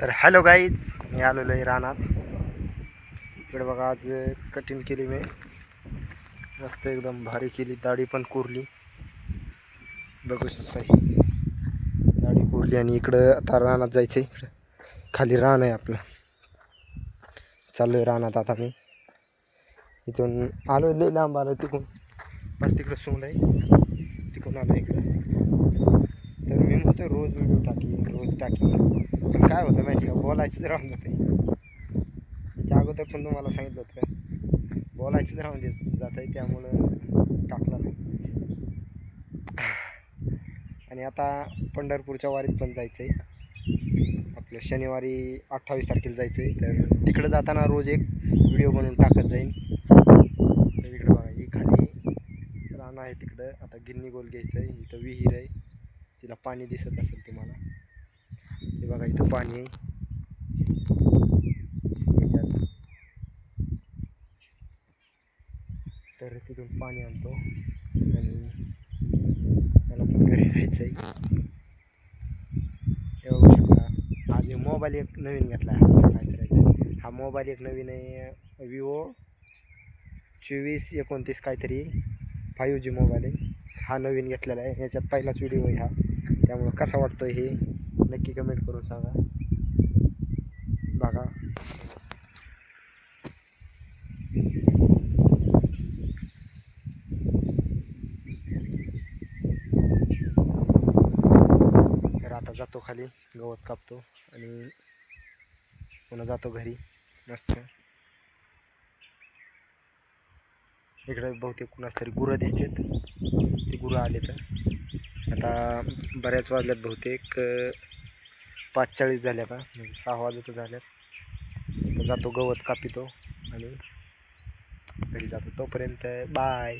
तर hello guys मी आलेलो आहे रानात. इकडे बघा आज कटिंग केली मी. मस्त एकदम भारी केली दाढी पण कोरली. बघू शकता ही. दाढी कोरली आणि इकडं आता रानात जायचं आहे खाली रान आहे आपलं. चाललो आहे रानात आता मी. इथून आलो लई लांब आलो तिकडून बरं तिकडं सोंड आहे. तिकडून आलो इकडं. तर मी म्हणतो रोज व्हिडिओ टाकी रोज टाकी पण काय होतं बोलायचंच राहून जाते. त्याच्या अगोदर पण तुम्हाला सांगितलं होतं बोलायचंच राहून देत जात आहे त्यामुळं टाकला नाही. आणि आता पंढरपूरच्या वारीत पण जायचं आहे आपलं शनिवारी अठ्ठावीस तारखेला जायचं आहे तर तिकडं जाताना रोज एक व्हिडिओ बनवून टाकत जाईन. तर इकडं बघा ही खाली रान आहे तिकडं. आता गिन्नी गोल घ्यायचं आहे इथं विहीर आहे. तिला पाणी दिसत असेल तुम्हाला. हे बघा इथं पाणी आहे याच्यात तर तिथून पाणी आणतो. आणि त्याला पण घरी जायचं आहे हे बघू शकता आज मोबाईल एक नवीन घेतला. आहे सांगायचं राहिलं हा मोबाईल एक नवीन आहे. विवो चोवीस एकोणतीस काहीतरी फाईव्ह जी मोबाईल आहे. हा नवीन घेतलेला आहे. याच्यात पहिलाच व्हिडिओ आहे हा. त्यामुळं कसा वाटतो हे नक्की कमेंट करून सांगा बघा तर आता जातो खाली गवत कापतो आणि पुन्हा जातो घरी. मस्त. इकडे बहुतेक कुणाच तरी गुरं दिसतात. ते गुरं आले तर आता बऱ्याच वाजल्यात बहुतेक पाच चाळीस झाल्या का म्हणजे सहा वाजत झाल्यात. तर जातो गवत कापितो आणि घरी जातो. तोपर्यंत बाय.